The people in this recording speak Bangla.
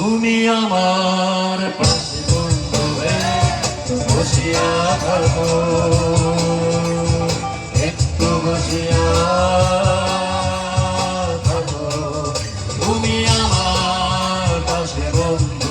তুমি আমার বসিয়া থাকো। একটু বসিয়া থাকো। তুমি আমার পাশে বন্ধু।